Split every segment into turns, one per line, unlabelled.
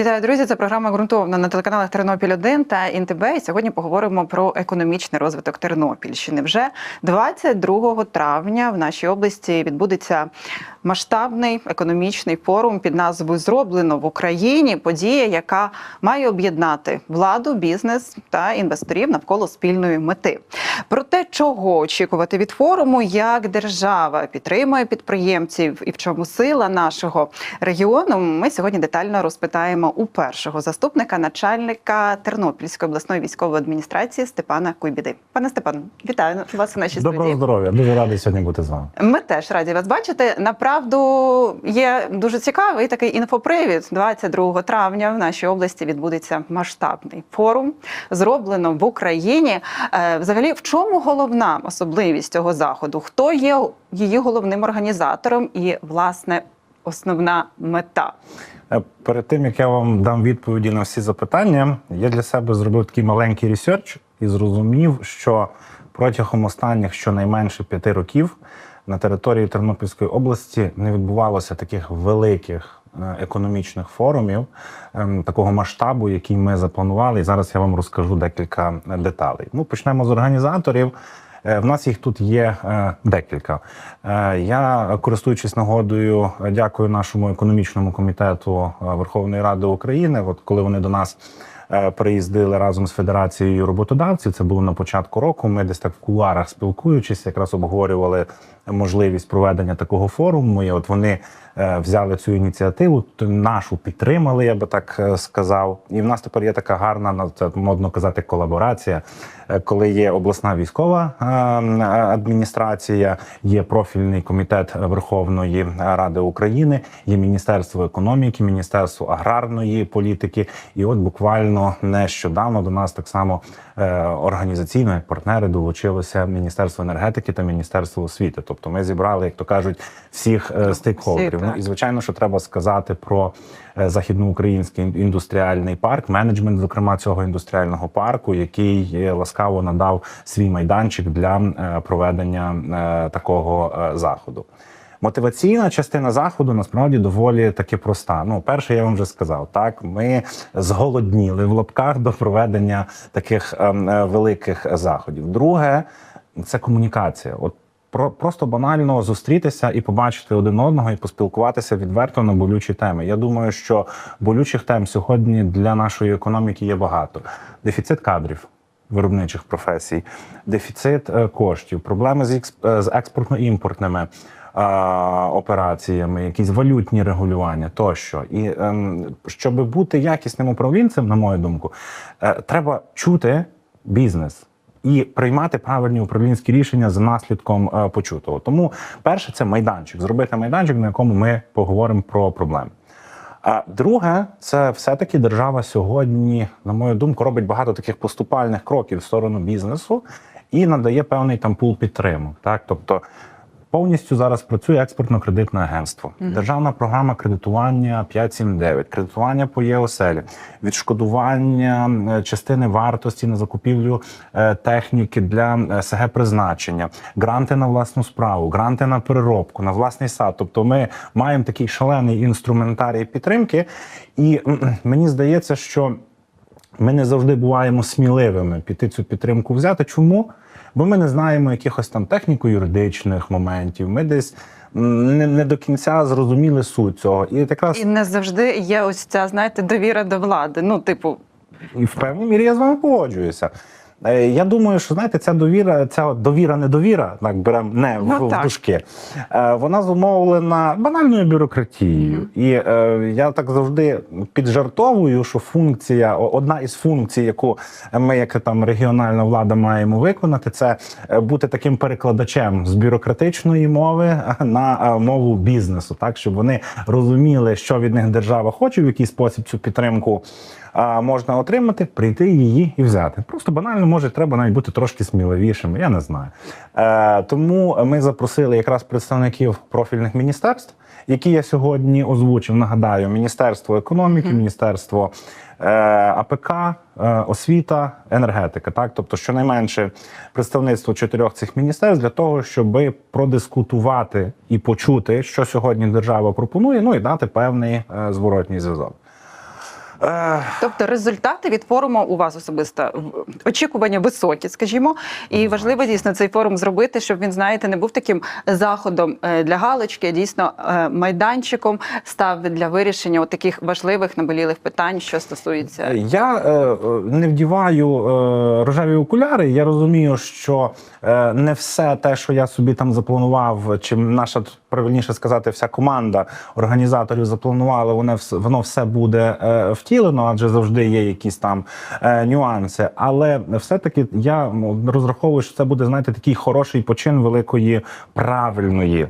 Вітаю, друзі! Це програма ґрунтовна на телеканалах Тернопіль 1 та НТБ. І сьогодні поговоримо про економічний розвиток Тернопільщини. Вже 22 травня в нашій області відбудеться масштабний економічний форум під назвою Зроблено в Україні. Подія, яка має об'єднати владу, бізнес та інвесторів навколо спільної мети. Про те, чого очікувати від форуму, як держава підтримує підприємців і в чому сила нашого регіону. Ми сьогодні детально розпитаємо у першого заступника начальника Тернопільської обласної військової адміністрації Степана Куйбіди. Пане Степан, вітаю вас у нашій
Доброго здоров'я, дуже радий сьогодні бути з вами.
Ми теж раді вас бачити. Направду є дуже цікавий такий інфопривід. 22 травня в нашій області відбудеться масштабний форум, зроблено в Україні. Е, Взагалі, в чому головна особливість цього заходу? Хто є її головним організатором і власне основна мета?
Е, Перед тим як я вам дам відповіді на всі запитання, я для себе зробив такий маленький ресерч і зрозумів, що протягом останніх щонайменше п'яти років на території Тернопільської області не відбувалося таких великих е, економічних форумів ем, такого масштабу, який ми запланували. І зараз я вам розкажу декілька е, деталей. Ну, почнемо з організаторів. Е, В нас їх тут є декілька. Я, користуючись нагодою, дякую нашому економічному комітету Верховної Ради України. От коли вони до нас приїздили разом з Федерацією роботодавців, це було на початку року. Ми десь так в кулуарах спілкуючись, якраз обговорювали можливість проведення такого форуму. І от вони е, взяли цю ініціативу, нашу підтримали, я би так е, сказав. І в нас тепер є така гарна, ну, це модно казати, колаборація, е, коли є обласна військова адміністрація, є профільний комітет Верховної Ради України, є Міністерство економіки, Міністерство аграрної політики. І от буквально нещодавно до нас так само організаційно, як партнери, долучилося Міністерство енергетики та Міністерство освіти. Тобто ми зібрали, як то кажуть, всіх е, стейкхолдерів. Ну і звичайно, що треба сказати про е, західноукраїнський індустріальний парк, менеджмент, зокрема цього індустріального парку, який е, ласкаво надав свій майданчик для е, проведення е, такого е, заходу. Мотиваційна частина заходу насправді доволі таки проста. Ну, перше, я вам вже сказав, так ми зголодніли в лапках до проведення таких ем, е, великих заходів. Друге, це комунікація. От про просто банально зустрітися і побачити один одного і поспілкуватися відверто на болючі теми. Я думаю, що болючих тем сьогодні для нашої економіки є багато: дефіцит кадрів. Виробничих професій, дефіцит е, коштів, проблеми з е, експортно-імпортними операціями, якісь валютні регулювання тощо. І ем, щоб бути якісним управлінцем, на мою думку, е, треба чути бізнес і приймати правильні управлінські рішення за наслідком е, почутого. Тому перше це майданчик, зробити майданчик, на якому ми поговоримо про проблеми. А друге, це все-таки держава сьогодні, на мою думку, робить багато таких поступальних кроків в сторону бізнесу і надає певний там пул підтримок. Так, тобто повністю зараз працює експортно-кредитне агентство, державна програма кредитування 579, кредитування по ЄОСЕЛі, відшкодування е, частини вартості на закупівлю е, техніки для е, СГ призначення, гранти на власну справу, гранти на переробку, на власний сад. Тобто, ми маємо такий шалений інструментарій підтримки, і мені здається, що ми не завжди буваємо сміливими піти цю підтримку взяти. Чому? Бо ми не знаємо якихось там техніко-юридичних моментів. Ми десь не, не до кінця зрозуміли суть цього. І якраз
І не завжди є ось ця, знаєте, довіра до влади. Ну, типу,
і в певній мірі я з вами погоджуюся. Е, Я думаю, що знаєте, ця довіра, ця довіра, недовіра, так беремо не в,
Ну,
в дужки, е, вона зумовлена банальною бюрократією. І е, я так завжди піджартовую, що функція, одна із функцій, яку ми, як там регіональна влада, маємо виконати, це е, бути таким перекладачем з бюрократичної мови на мову бізнесу, так щоб вони розуміли, що від них держава хоче, в який спосіб цю підтримку можна отримати, прийти її і взяти. Просто банально може треба навіть бути трошки сміливішими. Я не знаю. Е, тому ми запросили якраз представників профільних міністерств, які я сьогодні озвучив. Нагадаю, Міністерство економіки, Міністерство е, АПК, е, освіта, енергетика. Так, тобто, щонайменше представництво чотирьох цих міністерств для того, щоб продискутувати і почути, що сьогодні держава пропонує, ну і дати певний е, зворотній зв'язок.
Тобто результати від форуму у вас особисто очікування високі, скажімо, і важливо дійсно цей форум зробити, щоб він, знаєте, не був таким заходом е, для галочки, а дійсно е, майданчиком став для вирішення от таких важливих наболілих питань, що стосується
Я е, е, не вдіваю е, рожеві окуляри. Я розумію, що е, не все те, що я собі там запланував, чи наша правильніше сказати, вся команда організаторів запланувала, воно все, воно все буде е, втілено, адже завжди є якісь там е, нюанси. Але все-таки я розраховую, що це буде, знаєте, такий хороший почин великої правильної е,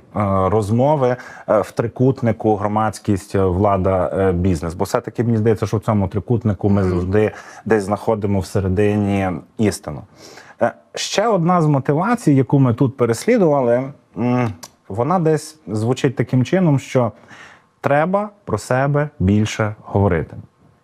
розмови в трикутнику громадськість, влада, е, бізнес. Бо все-таки мені здається, що в цьому трикутнику ми завжди десь знаходимо всередині істину. Ще одна з мотивацій, яку ми тут переслідували, вона десь звучить таким чином, що треба про себе більше говорити.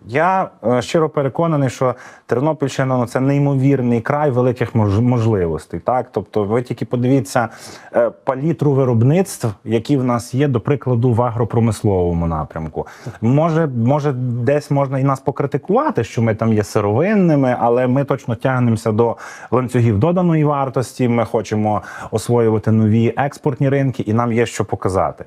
Я е, щиро переконаний, що Тернопільщина ну, це неймовірний край великих мож- можливостей. Так, тобто, ви тільки подивіться е, палітру виробництв, які в нас є, до прикладу, в агропромисловому напрямку. Може, може, десь можна і нас покритикувати, що ми там є сировинними, але ми точно тягнемося до ланцюгів доданої вартості. Ми хочемо освоювати нові експортні ринки, і нам є що показати.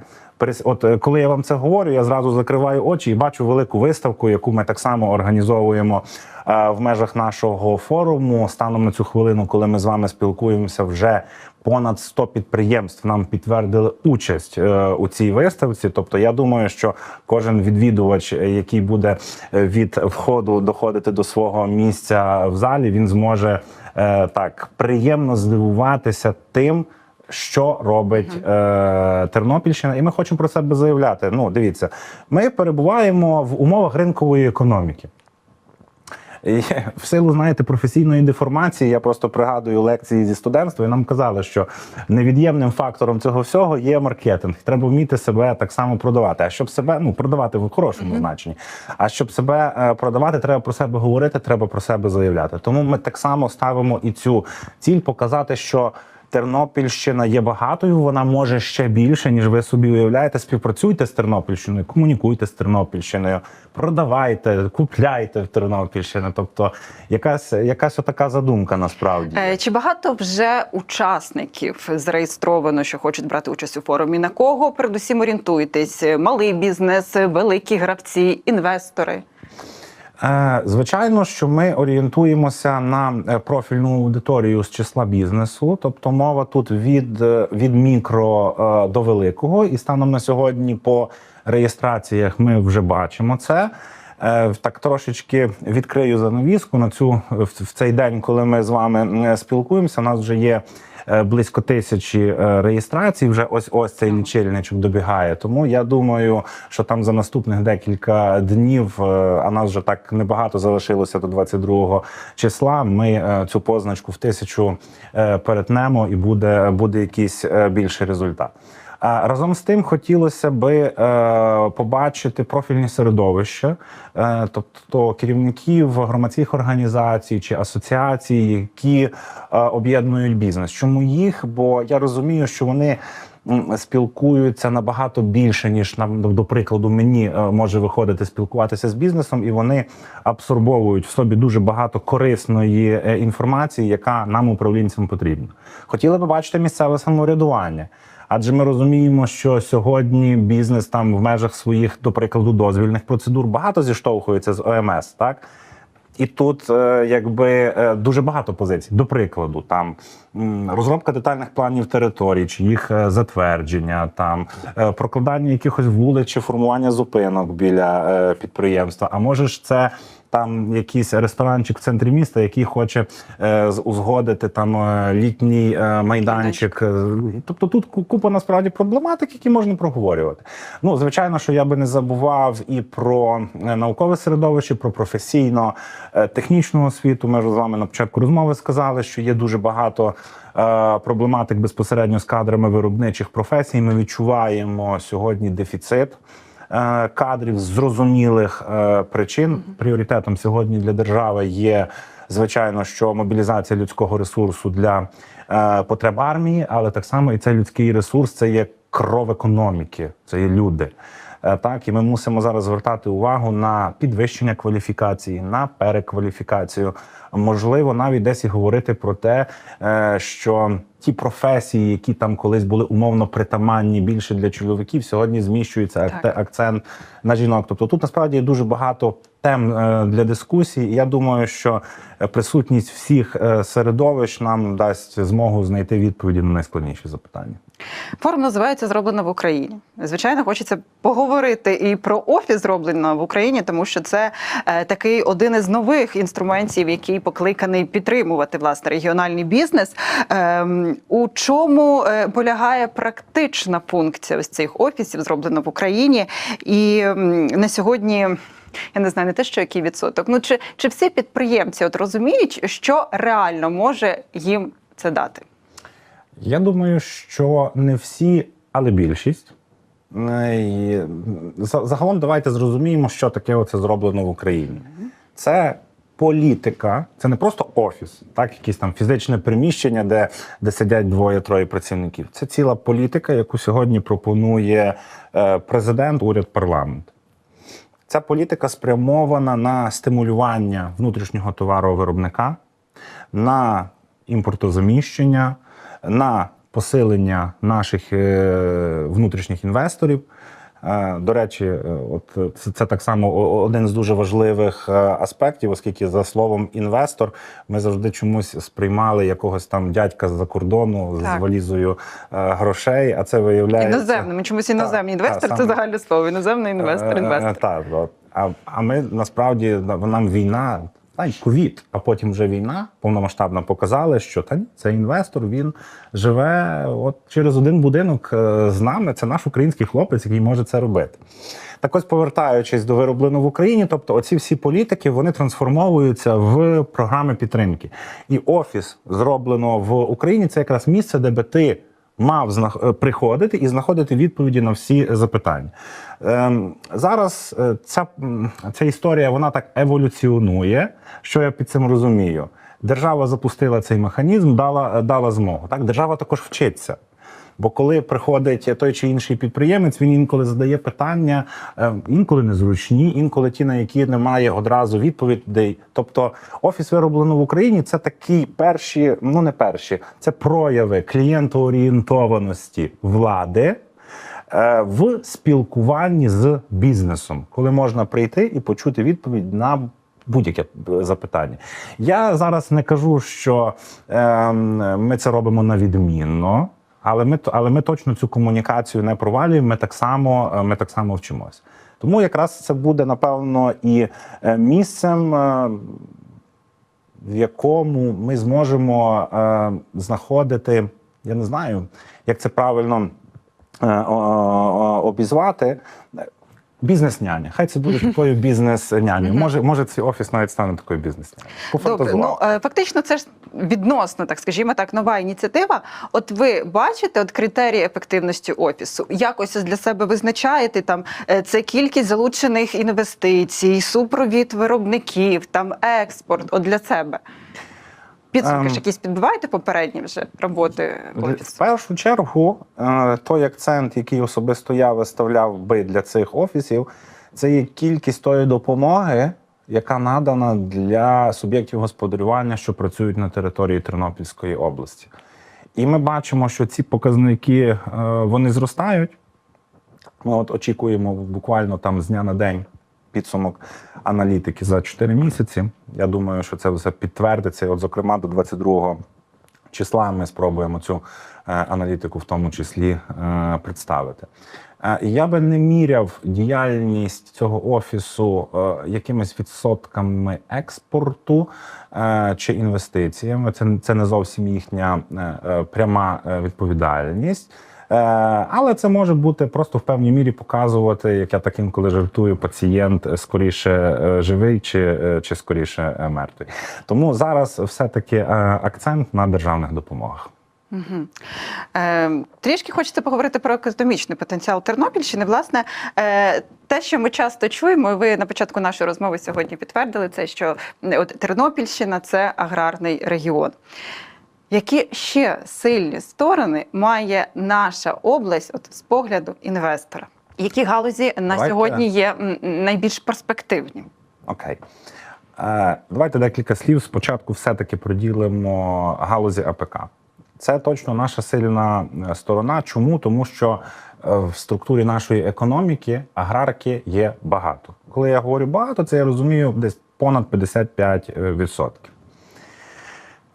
От е, коли я вам це говорю, я зразу закриваю очі і бачу велику виставку, яку ми так само організовуємо е, в межах нашого форуму. Станом на цю хвилину, коли ми з вами спілкуємося, вже понад 100 підприємств нам підтвердили участь е, у цій виставці. Тобто, я думаю, що кожен відвідувач, е, який буде від входу доходити до свого місця в залі, він зможе так приємно здивуватися тим що робить е, Тернопільщина, і ми хочемо про себе заявляти. Ну, дивіться, ми перебуваємо в умовах ринкової економіки. І в силу, знаєте, професійної деформації, я просто пригадую лекції зі студентства, і нам казали, що невід'ємним фактором цього всього є маркетинг. Треба вміти себе так само продавати. А щоб себе ну продавати в хорошому значенні. А щоб себе е, продавати, треба про себе говорити, треба про себе заявляти. Тому ми так само ставимо і цю ціль показати, що. Тернопільщина є багатою, вона може ще більше, ніж ви собі уявляєте. Співпрацюйте з Тернопільщиною, комунікуйте з Тернопільщиною, продавайте, купляйте в Тернопільщину. Тобто, якась якась така задумка насправді.
Е, Чи багато вже учасників зареєстровано, що хочуть брати участь у форумі? На кого передусім орієнтуєтесь? Малий бізнес, великі гравці, інвестори?
Е, Звичайно, що ми орієнтуємося на е, профільну аудиторію з числа бізнесу, тобто мова тут від, е, від мікро до великого, і станом на сьогодні по реєстраціях ми вже бачимо це. Так трошечки відкрию занавіску на цю в цей день, коли ми з вами спілкуємося. У нас вже є близько тисячі е, реєстрацій. Вже ось ось цей лічильничок добігає. Тому я думаю, що там за наступних декілька днів, е, а нас вже так небагато залишилося до 22 числа. Ми е, цю позначку в тисячу е, перетнемо, і буде, буде якийсь е, більший результат. Разом з тим хотілося би е, побачити профільні середовища, е, тобто керівників громадських організацій чи асоціацій, які е, об'єднують бізнес. Чому їх? Бо я розумію, що вони. Спілкуються набагато більше, ніж нам до прикладу, мені може виходити спілкуватися з бізнесом, і вони абсорбовують в собі дуже багато корисної інформації, яка нам, управлінцям, потрібна. Хотіли би бачити місцеве самоврядування. Адже ми розуміємо, що сьогодні бізнес там в межах своїх, до прикладу, дозвільних процедур багато зіштовхується з ОМС, так. І тут е, якби е, дуже багато позицій. До прикладу, там розробка детальних планів територій, чи їх е, затвердження, там прокладання якихось вулиць чи формування зупинок біля підприємства. А може ж це там якийсь ресторанчик в центрі міста, який хоче е, узгодити там е, літній е, майданчик. Е, Тобто тут купа насправді проблематик, які можна проговорювати. Ну, звичайно, що я би не забував і про е, наукове середовище, про професійно технічну освіту. Ми ж з вами на початку розмови сказали, що є дуже багато. Проблематик безпосередньо з кадрами виробничих професій. Ми відчуваємо сьогодні дефіцит кадрів з зрозумілих е, причин. Пріоритетом сьогодні для держави є звичайно, що мобілізація людського ресурсу для е, потреб армії, але так само і цей людський ресурс це є кров економіки, це є люди. Е, Так, і ми мусимо зараз звертати увагу на підвищення кваліфікації, на перекваліфікацію. Можливо, навіть десь і говорити про те, е, що ті професії, які там колись були умовно притаманні більше для чоловіків, сьогодні зміщується
Так.
акцент на жінок. Тобто тут насправді є дуже багато тем е, для дискусії. Я думаю, що присутність всіх е, середовищ нам дасть змогу знайти відповіді на найскладніші запитання.
Форум називається Зроблено в Україні. Звичайно, хочеться поговорити і про офіс зроблено в Україні, тому що це е, такий один із нових інструментів, який покликаний підтримувати власне регіональний бізнес. Ем, у чому полягає практична функція ось цих офісів, зроблено в Україні, і на сьогодні. Я не знаю, не те, що який відсоток. Ну чи, чи всі підприємці от розуміють, що реально може їм це дати?
Я думаю, що не всі, але більшість. І за- Загалом давайте зрозуміємо, що таке оце зроблено в Україні. Це політика, це не просто офіс, так, якесь там фізичне приміщення, де, де сидять двоє-троє працівників. Це ціла політика, яку сьогодні пропонує е, президент, уряд, парламент. Ця політика спрямована на стимулювання внутрішнього товаровиробника, на імпортозаміщення, на посилення наших е, внутрішніх інвесторів. Е, До речі, е, от це, це так само один з дуже важливих е, аспектів, оскільки за словом інвестор ми завжди чомусь сприймали якогось там дядька з-за кордону
Так.
з валізою е, грошей, а це виявляється
Іноземним. Чомусь іноземний
Так,
інвестор
так,
це
саме.
загальне слово. Іноземний інвестор,
Е,
інвестор.
е, Так, а, а ми насправді нам війна, та й ковід, а потім вже війна повномасштабна показали, що та ні, це інвестор. Він живе от через один будинок е, з нами. Це наш український хлопець, який може це робити. Так ось повертаючись до вироблено в Україні, тобто оці всі політики вони трансформовуються в програми підтримки. І офіс зроблено в Україні. Це якраз місце, де би ти мав знах- е, приходити і знаходити відповіді на всі запитання. Ем, зараз е, ця, ця історія вона так еволюціонує. Що я під цим розумію? Держава запустила цей механізм, дала, дала змогу. Так, держава також вчиться. Бо коли приходить той чи інший підприємець, він інколи задає питання, е, інколи незручні, інколи ті, на які немає одразу відповідей. Тобто, офіс вироблено в Україні це такі перші, ну не перші, це прояви клієнтоорієнтованості влади. е, В спілкуванні з бізнесом, коли можна прийти і почути відповідь на будь-яке е, запитання. Я зараз не кажу, що ем, ми це робимо на відмінно, але ми, але ми точно цю комунікацію не провалюємо. Ми так само, е, ми так само вчимось. Тому якраз це буде напевно і е, місцем. е, в якому ми зможемо знаходити, я не знаю, як це правильно обізвати. Бізнес-няня. Хай це буде такою бізнес-нянею. Може, може, цей офіс навіть стане такою бізнес-нянею.
Добре, ну е, фактично, це ж відносно, так скажімо так, нова ініціатива. От ви бачите от критерії ефективності офісу? Якось для себе визначаєте там е, це кількість залучених інвестицій, супровід виробників, там експорт. От для себе. Підсумки
Ем.
ж якісь підбиваєте попередні вже роботи офісу?
В першу чергу, е, той акцент, який особисто я виставляв би для цих офісів, це є кількість тої допомоги, яка надана для суб'єктів господарювання, що працюють на території Тернопільської області. І ми бачимо, що ці показники е, вони зростають. Ми от очікуємо буквально там з дня на день підсумок аналітики за 4 місяці. Я думаю, що це все підтвердиться. І От, зокрема, до 22 числа ми спробуємо цю е, аналітику в тому числі е, представити. Е, Я би не міряв діяльність цього офісу якимись відсотками експорту чи інвестиціями. Це, це не зовсім їхня пряма відповідальність. Е, Але це може бути просто в певній мірі показувати, як я так інколи жартую, пацієнт е, скоріше е, живий чи, чи скоріше мертвий. Тому зараз все-таки акцент на державних допомогах.
Угу. Е, трішки хочеться поговорити про економічний потенціал Тернопільщини. Власне, е, те, що ми часто чуємо, ви на початку нашої розмови сьогодні підтвердили це, що от Тернопільщина це аграрний регіон. Які ще сильні сторони має наша область от, з погляду інвестора? Які галузі на
Давайте.
сьогодні є найбільш перспективні?
Окей. Е, давайте декілька слів. Спочатку все-таки приділимо галузі АПК. Це точно наша сильна е, сторона. Чому? Тому що е, в структурі нашої економіки аграрки є багато. Коли я говорю багато, це я розумію десь понад 55%.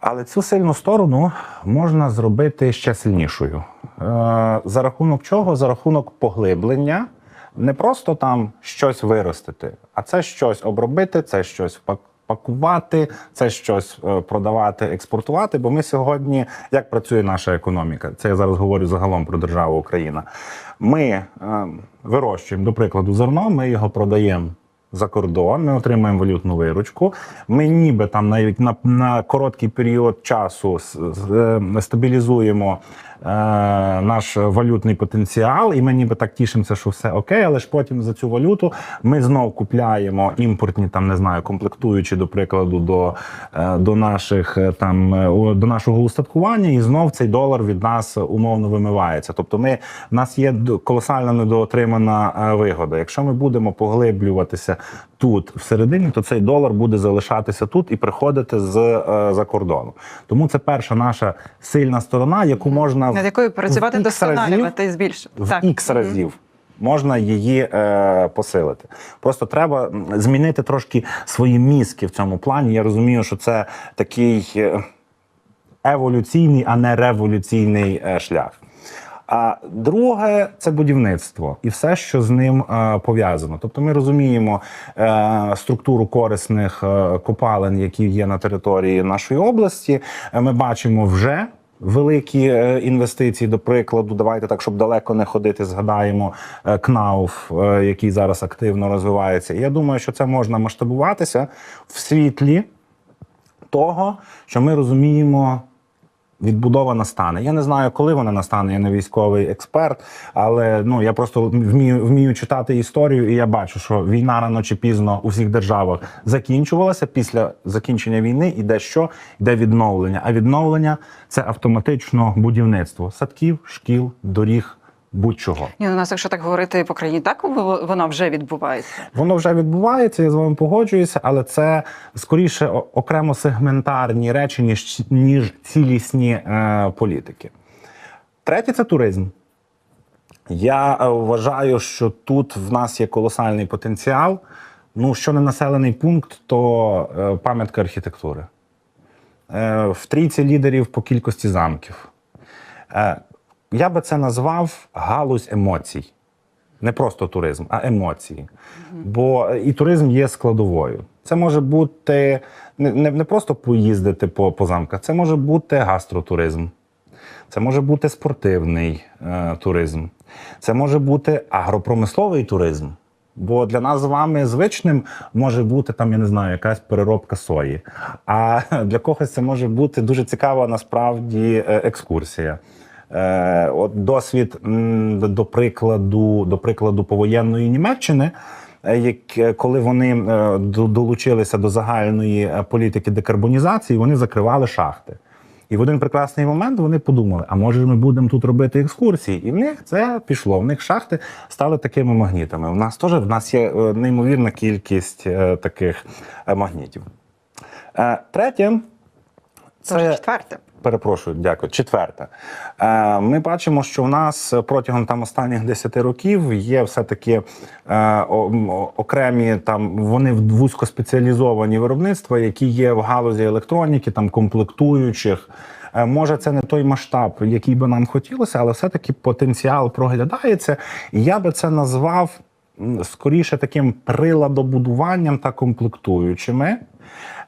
Але цю сильну сторону можна зробити ще сильнішою. Е, за рахунок чого? За рахунок поглиблення. Не просто там щось виростити, а це щось обробити, це щось пак- пакувати, це щось е, продавати, експортувати. Бо ми сьогодні, як працює наша економіка, це я зараз говорю загалом про державу Україна. Ми е, вирощуємо, до прикладу, зерно, ми його продаємо за кордон, ми отримаємо валютну виручку. Ми ніби там навіть на, на короткий період часу е, стабілізуємо наш валютний потенціал, і ми ніби так тішимося, що все окей, але ж потім за цю валюту ми знов купляємо імпортні, там не знаю, комплектуючі, до прикладу, до, е, до наших е, там е, до нашого устаткування, і знов цей долар від нас умовно вимивається. Тобто, ми в нас є колосальна недоотримана е, вигода. Якщо ми будемо поглиблюватися тут всередині, то цей долар буде залишатися тут і приходити з е, за кордону. Тому це перша наша сильна сторона, яку можна
Над якою працювати досконалювати і збільшити.
в ікс разів. Можна її е, посилити. Просто треба змінити трошки свої мізки в цьому плані. Я розумію, що це такий е, еволюційний, а не революційний е, шлях. А друге це будівництво і все, що з ним е, пов'язано. Тобто, ми розуміємо е, структуру корисних е, копалин, які є на території нашої області. Ми бачимо вже. Великі інвестиції, до прикладу, давайте так, щоб далеко не ходити. Згадаємо КНАУФ, який зараз активно розвивається. Я думаю, що це можна масштабуватися в світлі того, що ми розуміємо, відбудова настане. Я не знаю, коли вона настане. Я не військовий експерт, але ну я просто вмію, вмію читати історію, і я бачу, що війна рано чи пізно у всіх державах закінчувалася. Після закінчення війни іде що? Йде відновлення. А відновлення це автоматично будівництво садків, шкіл, доріг, будь-чого.
Ні, ну, у нас, якщо так говорити по країні, так в- вона вже відбувається.
Воно вже відбувається, я з вами погоджуюся, але це скоріше окремо сегментарні речі, ніж, ніж цілісні е, політики. Третє це туризм. Я е, вважаю, що тут в нас є колосальний потенціал. Ну, що не населений пункт, то е, пам'ятка архітектури. Е, в трійці лідерів по кількості замків. Я би це назвав галузь емоцій. Не просто туризм, а емоції. Бо е, і туризм є складовою. Це може бути не, не, не просто поїздити по, по замках, це може бути гастротуризм, це може бути спортивний е, туризм, це може бути агропромисловий туризм. Бо для нас з вами звичним може бути там, я не знаю, якась переробка сої. А для когось це може бути дуже цікава насправді е, екскурсія. Е, от досвід до прикладу, до прикладу повоєнної Німеччини. е, Як е, коли вони долучилися до загальної політики декарбонізації, вони закривали шахти. І в один прекрасний момент вони подумали: а може ми будемо тут робити екскурсії? І в них це пішло. В них шахти стали такими магнітами. У нас теж в нас є неймовірна кількість таких магнітів. Третє,
Це вже четверте.
Перепрошую, дякую. Четверте. Е, ми бачимо, що в нас протягом там останніх 10 років є все-таки е, о- м, о- окремі там вони вузькоспеціалізовані виробництва, які є в галузі електроніки, там комплектуючих. Е, Може, це не той масштаб, який би нам хотілося, але все-таки потенціал проглядається. І я би це назвав скоріше таким приладобудуванням та комплектуючими.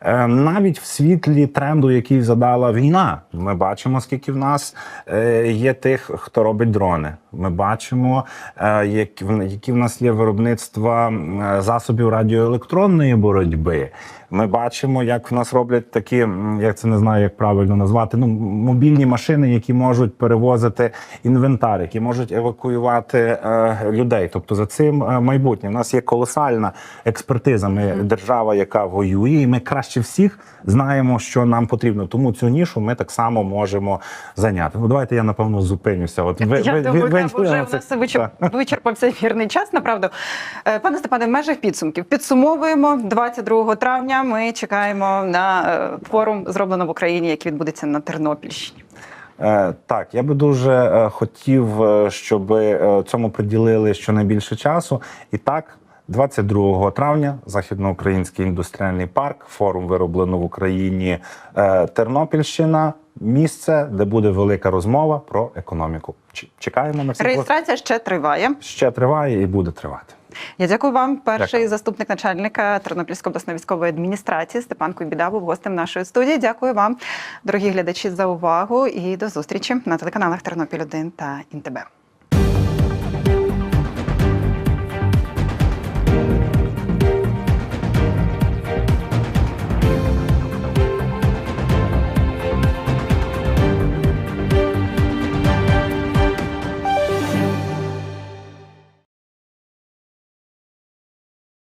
Е, Навіть в світлі тренду, який задала війна, ми бачимо, скільки в нас е, є тих, хто робить дрони. Ми бачимо, е, які в- нас є виробництва засобів радіоелектронної боротьби. Ми бачимо, як в нас роблять такі, як це не знаю, як правильно назвати, ну мобільні машини, які можуть перевозити інвентар, які можуть евакуювати е, людей. Тобто за цим майбутнє. У нас є колосальна експертиза. Ми держава, яка воює. і ми краще всіх знаємо, що нам потрібно. Тому цю нішу ми так само можемо зайняти. Ну давайте я напевно зупинюся. От ви,
Я
ви-
думаю,
ви- ви-
вже у нас вичерп... Вичерпався ефірний час. Направду, Е, пане Степане, в межах підсумків підсумовуємо 22 травня. Ми чекаємо на е, форум зроблено в Україні, який відбудеться на Тернопільщині.
Е, Так, я би дуже хотів, щоб цьому приділили щонайбільше часу. І так, 22 травня, Західноукраїнський індустріальний парк, форум вироблено в Україні е, Тернопільщина. Місце, де буде велика розмова про економіку. Чекаємо на всіх.
Реєстрація ще триває.
Ще триває і буде тривати.
Я дякую вам. Перший
Дякую.
заступник начальника Тернопільської обласної військової адміністрації Степан Куйбіда був гостем нашої студії. Дякую вам, дорогі глядачі, за увагу і до зустрічі на телеканалах Тернопіль 1 та ІНТБ.